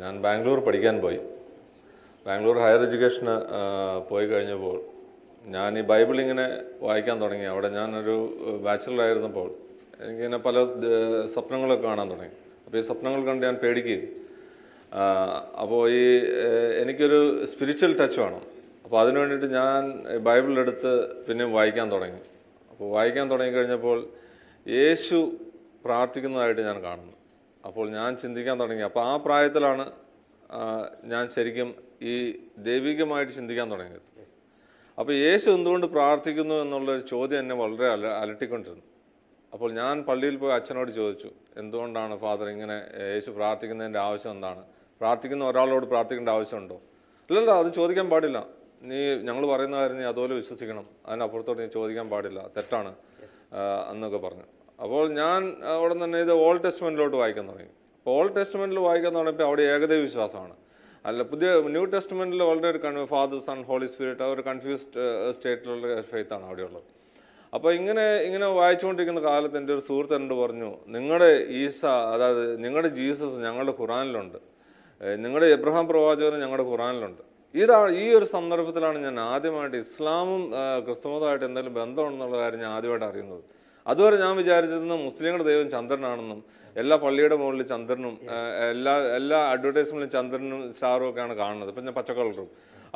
ഞാൻ ബാംഗ്ലൂർ പഠിക്കാൻ പോയി. ബാംഗ്ലൂർ ഹയർ എഡ്യൂക്കേഷന് പോയി കഴിഞ്ഞപ്പോൾ ഞാൻ ഈ ബൈബിൾ ഇങ്ങനെ വായിക്കാൻ തുടങ്ങി. അവിടെ ഞാനൊരു ബാച്ചിലർ ആയിരുന്നപ്പോൾ എനിക്കിങ്ങനെ പല സ്വപ്നങ്ങളൊക്കെ കാണാൻ തുടങ്ങി. അപ്പോൾ ഈ സ്വപ്നങ്ങൾ കണ്ട് ഞാൻ പേടിക്കുകയും അപ്പോൾ ഈ എനിക്കൊരു സ്പിരിച്വൽ ടച്ച് വേണം. അപ്പോൾ അതിനു വേണ്ടിയിട്ട് ഞാൻ ബൈബിളെടുത്ത് പിന്നെയും വായിക്കാൻ തുടങ്ങി. അപ്പോൾ വായിക്കാൻ തുടങ്ങി കഴിഞ്ഞപ്പോൾ യേശു പ്രാർത്ഥിക്കുന്നതായിട്ട് ഞാൻ കാണുന്നു. അപ്പോൾ ഞാൻ ചിന്തിക്കാൻ തുടങ്ങി. അപ്പോൾ ആ പ്രായത്തിലാണ് ഞാൻ ശരിക്കും ഈ ദൈവികമായിട്ട് ചിന്തിക്കാൻ തുടങ്ങിയത്. അപ്പോൾ യേശു എന്തുകൊണ്ട് പ്രാർത്ഥിക്കുന്നു എന്നുള്ളൊരു ചോദ്യം എന്നെ വളരെ അല അലട്ടിക്കൊണ്ടിരുന്നു. അപ്പോൾ ഞാൻ പള്ളിയിൽ പോയി അച്ഛനോട് ചോദിച്ചു എന്തുകൊണ്ടാണ് ഫാദർ ഇങ്ങനെ യേശു പ്രാർത്ഥിക്കുന്നതിന്റെ ആവശ്യം എന്താണ്? പ്രാർത്ഥിക്കുന്ന ഒരാളോട് പ്രാർത്ഥിക്കേണ്ട ആവശ്യമുണ്ടോ? ഇല്ലല്ല അത് ചോദിക്കാൻ പാടില്ല. നീ ഞങ്ങൾ പറയുന്ന കാര്യം നീ അതുപോലെ വിശ്വസിക്കണം. അതിനപ്പുറത്തോട്ട് നീ ചോദിക്കാൻ പാടില്ല. തെറ്റാണ് എന്നൊക്കെ പറഞ്ഞു. അപ്പോൾ ഞാൻ അവിടെ തന്നെ ഇത് ഓൾഡ് ടെസ്റ്റ്മെന്റിലോട്ട് വായിക്കാൻ തുടങ്ങി. അപ്പോൾ ഓൾഡ് ടെസ്റ്റ്മെന്റിൽ വായിക്കാൻ തുടങ്ങിയപ്പോൾ അവിടെ ഏകദൈവ വിശ്വാസമാണ്. അല്ല പുതിയ ന്യൂ ടെസ്റ്റ്മെന്റിൽ വളരെ ഒരു ഫാദർ സൺ ഹോളി സ്പിരിറ്റ് ആ ഒരു കൺഫ്യൂസ്ഡ് സ്റ്റേറ്റിലുള്ള ഫെയ്ത്താണ് അവിടെയുള്ളത്. അപ്പോൾ ഇങ്ങനെ ഇങ്ങനെ വായിച്ചുകൊണ്ടിരിക്കുന്ന കാലത്ത് എന്റെ ഒരു സുഹൃത്ത് എന്നോട് പറഞ്ഞു നിങ്ങളുടെ ഈസ അതായത് നിങ്ങളുടെ ജീസസ് ഞങ്ങളുടെ ഖുറാനിലുണ്ട്. നിങ്ങളുടെ എബ്രഹാം പ്രവാചകനും ഞങ്ങളുടെ ഖുറാനിലുണ്ട്. ഇതാണ് ഈ ഒരു സന്ദർഭത്തിലാണ് ഞാൻ ആദ്യമായിട്ട് ഇസ്ലാമും ക്രിസ്തുമതമായിട്ട് എന്തെങ്കിലും ബന്ധമുണ്ടെന്നുള്ള കാര്യം ഞാൻ ആദ്യമായിട്ട് അറിയുന്നത്. അതുവരെ ഞാൻ വിചാരിച്ചിരുന്നു മുസ്ലിങ്ങളുടെ ദൈവം ചന്ദ്രനാണെന്നും എല്ലാ പള്ളിയുടെ മുകളിൽ ചന്ദ്രനും എല്ലാ എല്ലാ അഡ്വർടൈസ്മെന്റിലും ചന്ദ്രനും സ്റ്റാറും ഒക്കെയാണ് കാണുന്നത്. പിന്നെ പച്ചക്കളറും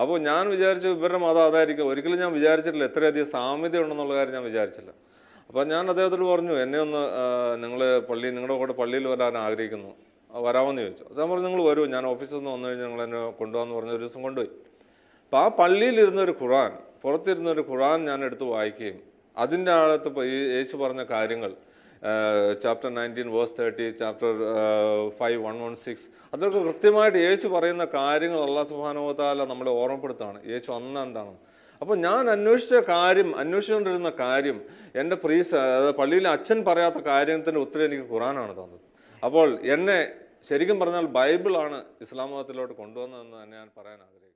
അപ്പോൾ ഞാൻ വിചാരിച്ചു ഇവരുടെ മതം അതായിരിക്കും. ഒരിക്കലും ഞാൻ വിചാരിച്ചിട്ടില്ല എത്രയധികം സാമ്യത ഉണ്ടെന്നുള്ള കാര്യം ഞാൻ വിചാരിച്ചില്ല. അപ്പോൾ ഞാൻ അദ്ദേഹത്തോട് പറഞ്ഞു എന്നെ ഒന്ന് നിങ്ങൾ പള്ളി നിങ്ങളുടെ കൂടെ പള്ളിയിൽ വരാൻ ആഗ്രഹിക്കുന്നു. വരാമെന്ന് ചോദിച്ചു. അദ്ദേഹം പറഞ്ഞു നിങ്ങൾ വരൂ. ഞാൻ ഓഫീസിൽ നിന്ന് വന്നു കഴിഞ്ഞാൽ നിങ്ങൾ എന്നെ കൊണ്ടുപോകാമെന്ന് പറഞ്ഞ ഒരു ദിവസം കൊണ്ടുപോയി. അപ്പോൾ ആ പള്ളിയിലിരുന്നൊരു ഖുറാൻ പുറത്തിരുന്നൊരു ഖുറാൻ ഞാൻ എടുത്ത് വായിക്കുകയും അതിന്റെ അകത്ത് യേശു പറഞ്ഞ കാര്യങ്ങൾ chapter nineteen verse thirty chapter five one one six അതൊക്കെ കൃത്യമായിട്ട് യേശു പറയുന്ന കാര്യങ്ങൾ അള്ളാഹ് സുബാനുഭവത്താല നമ്മളെ ഓർമ്മപ്പെടുത്താണ് യേശു അന്ന് എന്താണ് അപ്പോൾ ഞാൻ അന്വേഷിച്ച കാര്യം അന്വേഷിച്ചുകൊണ്ടിരുന്ന കാര്യം എന്റെ പ്രീസ് പള്ളിയിലെ അച്ഛൻ പറയാത്ത കാര്യത്തിന്റെ ഉത്തരം എനിക്ക് ഖുറാനാണ് തന്നത്. അപ്പോൾ എന്നെ ശരിക്കും പറഞ്ഞാൽ ബൈബിളാണ് ഇസ്ലാം മതത്തിലോട്ട് കൊണ്ടുവന്നതെന്ന് തന്നെ ഞാൻ പറയാൻ ആഗ്രഹിക്കുന്നു.